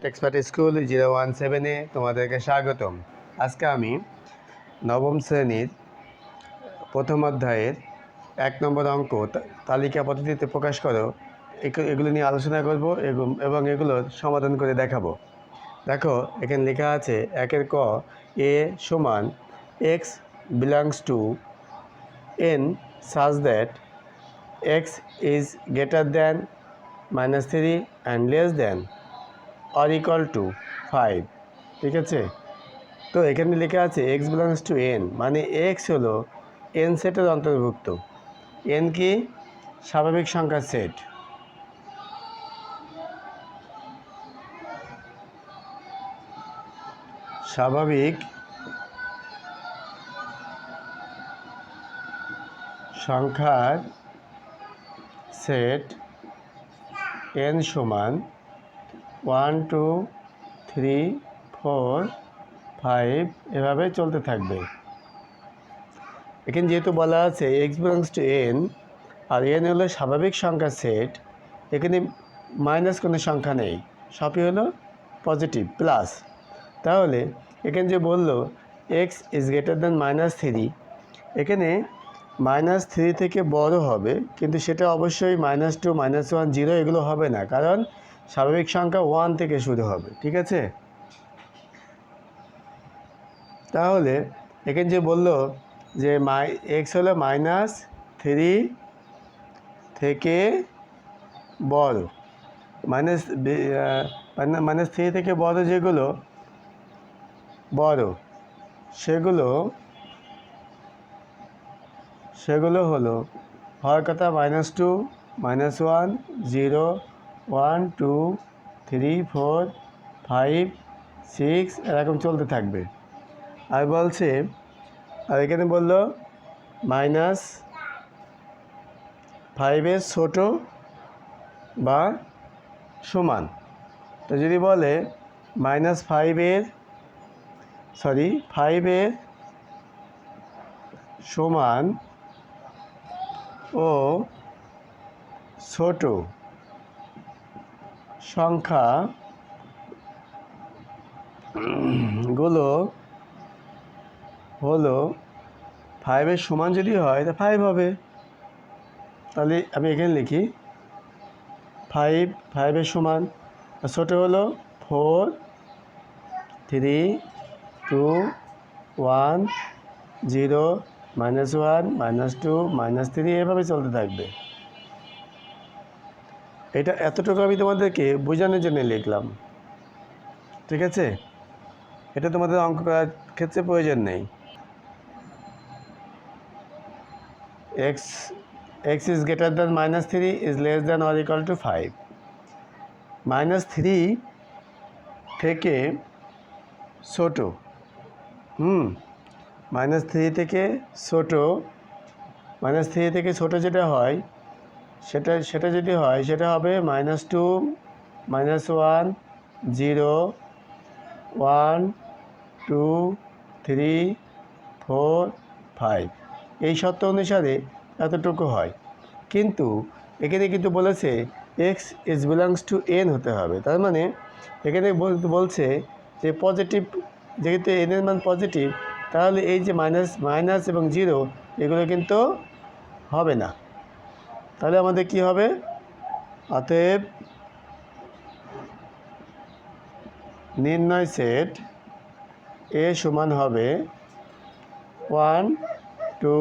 Math expert school zero one সেভেনে তোমাদেরকে স্বাগতম। আজকে আমি নবম শ্রেণির প্রথম অধ্যায়ের এক নম্বর অঙ্ক তালিকা পদ্ধতিতে প্রকাশ করো। এগু- এগুলো নিয়ে আলোচনা করব এবং এগুলোর সমাধান করে দেখাবো। দেখো, এখানে লেখা আছে একের ক, এ সমান x belongs to N such that x is greater than minus three and less than or equal to five ঠিক আছে? তো এখানে লেখা আছে এক্স বিলংস টু এন মানে এক্স হলো এন সেটের অন্তর্ভুক্ত। এন কি? স্বাভাবিক সংখ্যার সেট স্বাভাবিক সংখ্যার সেট এন সমান one, two, three, four, five এভাবে চলতে থাকবে। এখানে যেহেতু বলা আছে এক্স বিলংস টু এন, আর এন হলো স্বাভাবিক সংখ্যার সেট, এখানে মাইনাস কোনো সংখ্যা নেই, সবই হলো পজিটিভ, প্লাস। তাহলে এখানে যে বলল, x is greater than minus three, এখানে মাইনাস থ্রি থেকে বড় হবে, কিন্তু সেটা অবশ্যই minus two, minus one, zero, এগুলো হবে না, কারণ স্বাভাবিক সংখ্যা ওয়ান থেকে শুরু হবে, ঠিক আছে? তাহলে এখানে যে বলল যে মাই এক্স হলো মাইনাস থ্রি থেকে বড় মাইনাস মাইনাস থ্রি থেকে বড় যেগুলো বড়, সেগুলো সেগুলো হলো হয় কথা minus two minus one zero one, two, three, four, five, six, এরকম চলতে থাকবে। আর বলছে, আর এখানে বলল, মাইনাস ফাইভের ছোটো বা সমান। তো যদি বলে মাইনাস ফাইভের সরি ফাইভের সমান ও ছোট সংখ্যা গুলো হলো ফাইভের সমান যদি হয়, তা ফাইভ হবে। তাহলে আমি এখানে লিখি ফাইভ ফাইভের সমান ছোটো হলো four three two one zero minus one minus two minus three এভাবে চলতে থাকবে। এটা এতটুকু আমি তোমাদেরকে বোঝানোর জন্য লিখলাম। ঠিক আছে? এটা তোমাদের অঙ্ক করার ক্ষেত্রে প্রয়োজন নেই। X x is greater than minus three is less than or equal to five minus three থেকে ছোটো, হুম মাইনাস থ্রি থেকে ছোটো মাইনাস থ্রি থেকে ছোটো যেটা হয় সেটা সেটা যদি হয়, সেটা হবে minus two minus one zero one two three four five এই সত্য অনুসারে এতটুকু হয়। কিন্তু এখানে কিন্তু বলেছে x is belongs to N হতে হবে। তার মানে এখানে বলছে যে পজিটিভ যেহেতু এনের মান পজিটিভ তাহলে এই যে মাইনাস মাইনাস এবং জিরো এগুলো কিন্তু হবে না। তাহলে আমাদের কি হবে? অতএব নির্ণয় সেট এ সমান হবে one, two,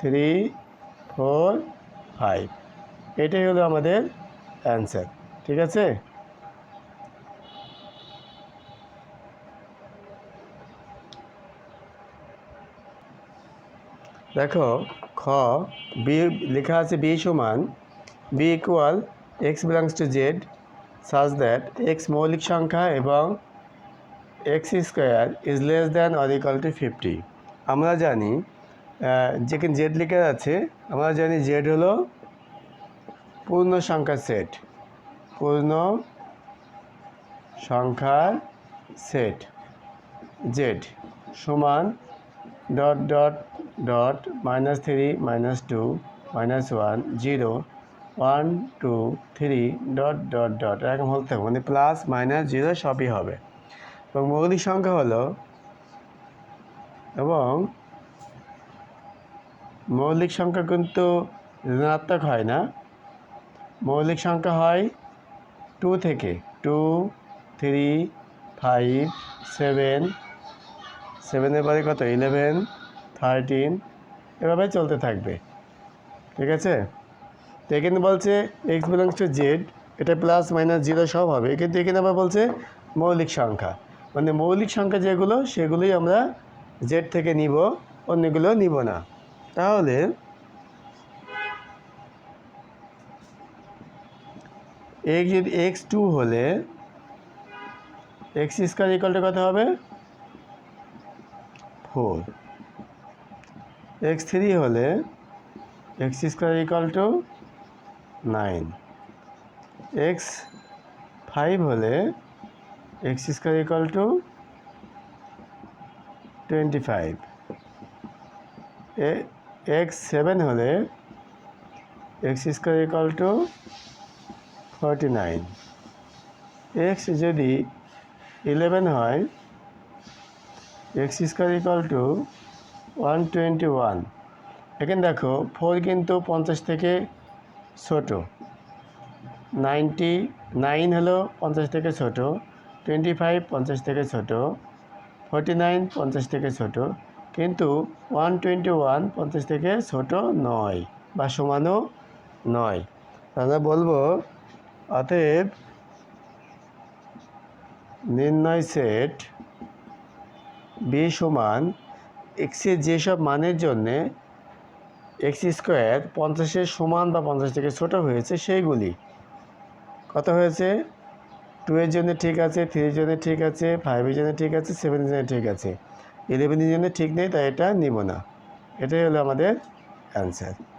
three, four, five. এটাই হলো আমাদের অ্যান্সার, ঠিক আছে? দেখো খ বি লেখা আছে বি সমান B equal x belongs to Z such that x মৌলিক সংখ্যা এবং x square is less than or equal to fifty আমরা জানি যেখানে জেড লেখা আছে, আমরা জানি জেড হলো পূর্ণ সংখ্যার সেট পূর্ণ সংখ্যার সেট জেড সমান dot dot dot minus three minus two minus one zero one two three dot dot dot এরকম হতে থাকবে। মানে প্লাস মাইনাস জিরো সবই হবে। এবং মৌলিক সংখ্যা হলো এবং মৌলিক সংখ্যা কিন্তু ঋণাত্মক হয় না। মৌলিক সংখ্যা হয় টু থেকে। টু থ্রি ফাইভ সেভেন সেভেনের পরে কত? ইলেভেন থার্টিন, এভাবে চলতে থাকবে। ঠিক আছে? তো এখানে বলছে এক্স বিলংস টু জেড এটা প্লাস মাইনাস জিরো সব হবে। কিন্তু এখানে আবার বলছে মৌলিক সংখ্যা। মানে মৌলিক সংখ্যা যেগুলো, সেগুলোই আমরা জেড থেকে নিব, অন্যগুলো নিব না। তাহলে এক্স যদি এক্স টু হলে এক্স স্কোয়ার ইকালটা কত হবে? ফোর এক্স থ্রি হলে x square equal to nine. X five হলে x square equal to twenty five x seven হলে x square equal to forty nine. X যদি ইলেভেন হয়, x square equal to one twenty one এখানে দেখো four কিন্তু পঞ্চাশ থেকে ছোটো। নাইনটি নাইন হলো পঞ্চাশ থেকে ছোটো। টোয়েন্টি ফাইভ পঞ্চাশ থেকে ছোটো। ফর্টি নাইন পঞ্চাশ থেকে ছোটো। কিন্তু ওয়ান টোয়েন্টি ওয়ান পঞ্চাশ থেকে ছোটো নয় বা সমানও নয়। আমরা বলব, অতএব নির্ণয় সেট বি সমান এক্সের যেসব মানের জন্যে এক্স স্কোয়ার পঞ্চাশের সমান বা পঞ্চাশ থেকে ছোটো হয়েছে, সেইগুলি। কত হয়েছে? টু এর জন্য ঠিক আছে থ্রির জন্য ঠিক আছে ফাইভের জন্য ঠিক আছে সেভেনের জন্য ঠিক আছে। ইলেভেনের জন্য ঠিক নেই, তাই এটা নিব না। এটাই হলো আমাদের অ্যান্সার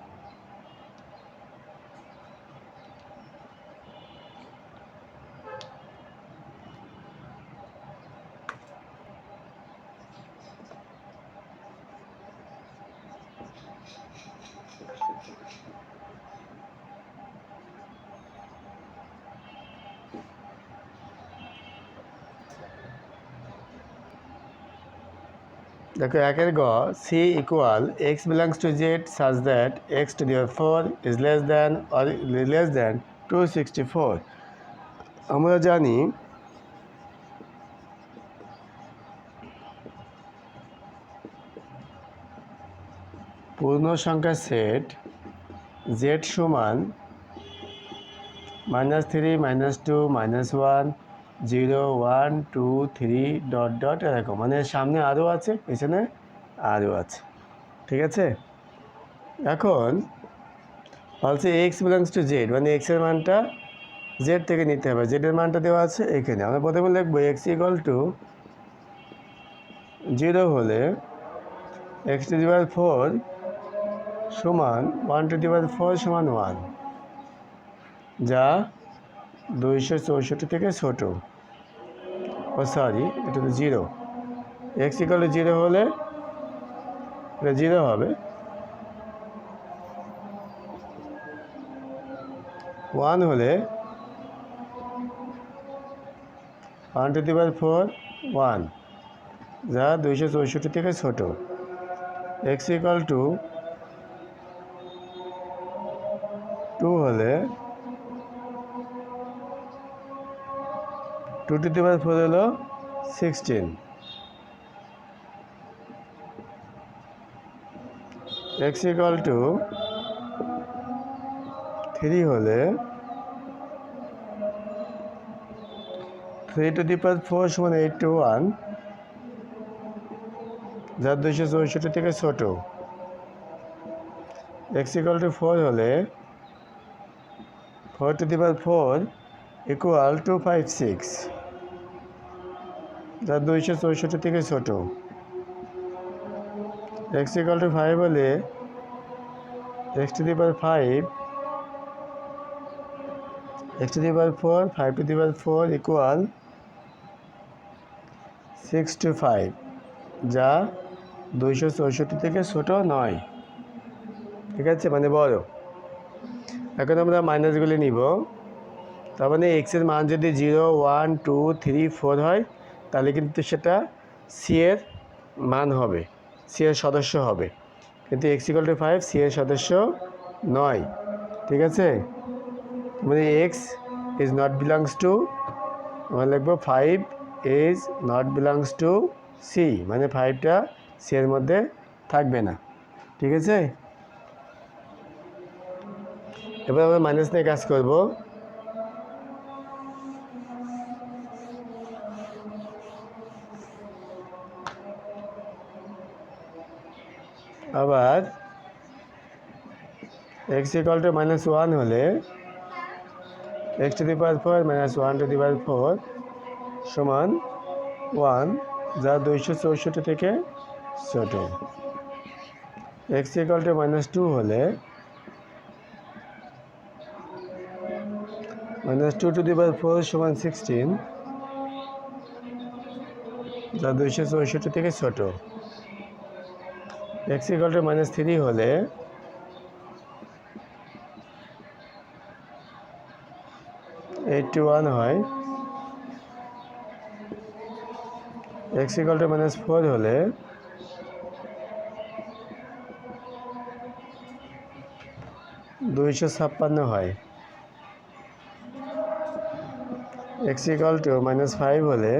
দেখো একের গ C equal x belongs to Z such that x to the power four is less than or less than to sixty four আমরা জানি পূর্ণ সংখ্যার সেট জেড সমান minus three minus two minus one zero one two three dot dot এরকম মানে সামনে আরও আছে, পেছনে আরও আছে, ঠিক আছে? এখন বলছে এক্স বিলংস টু জেড মানে এক্সের মানটা জেড থেকে নিতে হবে জেডের মানটা দেওয়া আছে এখানে। আমরা প্রথমে লিখব এক্স ইকাল টু জিরো হলে x to the power four সমান one to the power four সমান ওয়ান যা দুইশো চৌষট্টি থেকে ছোটো। ও সরি, এটা তো জিরো। এক্স ইকাল জিরো হলে এটা জিরো হবে। ওয়ান হলে one to the power four one যা দুইশো চৌষট্টি থেকে ছোটো। এক্স ইকাল টু টু হলে টু টু দি ফোর হলো sixteen x equal to three হলে three to the power four সমান এইট টু ওয়ান যার দুইশো চৌষট্টি থেকে ছোটো। এক্স ইকাল টু ফোর হলে four to the power four equal two five six যা দুইশো চৌষট্টি থেকে ছোটো। এক্স ইকাল টু ফাইভ হলে x to the power five x to the power four five to the power four equal six to five যা দুইশো চৌষট্টি থেকে ছোটো নয়। ঠিক আছে? মানে বড়। এখন আমরা মাইনাসগুলি নিব। তার মানে এক্সের মান যদি zero one two three four হয় তাহলে কিন্তু সেটা সি এর মান হবে সি এর সদস্য হবে। কিন্তু x equal to five C এর সদস্য নয়, ঠিক আছে? মানে x is not belongs to আমরা লিখব five is not belongs to C মানে ফাইভটা সি এর মধ্যে থাকবে না, ঠিক আছে? এবার আমরা মাইনাস নিয়ে কাজ করব। আবার x equal to minus one হলে x to the power four minus one to the power four সমান ওয়ান যা দুইশো চৌষট্টি থেকে ছোট। X equal to minus two হলে minus two to the power four সমান সিক্সটিন যা দুইশো চৌষট্টি থেকে ছোট। X equal to minus three হলে এইটটি ওয়ান হয়। X equal to minus four হলে দুইশো ছাপ্পান্ন হয়। X equal to minus five হলে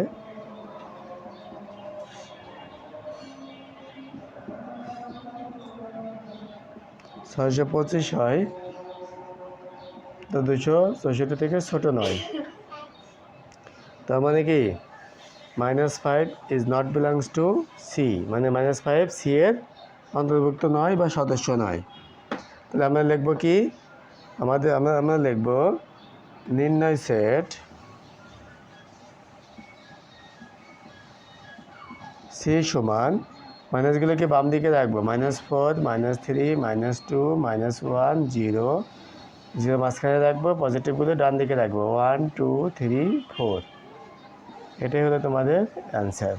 ছয়শো পঁচিশ হয়। তো দুশো চৌষট্টি থেকে ছোটো নয়। তার মানে কি? Minus five is not belongs to C মানে মাইনাস ফাইভ সি এর অন্তর্ভুক্ত নয় বা সদস্য নয়। তাহলে আমরা লিখব কি? আমাদের, আমরা আমরা লিখব নির্ণয় সেট সি সমান মাইনাসগুলোকে বাম দিকে রাখব minus four minus three minus two minus one zero zero মাঝখানে রাখব পজিটিভগুলো ডান দিকে রাখব ওয়ান টু থ্রি ফোর এটাই হলো তোমাদের অ্যান্সার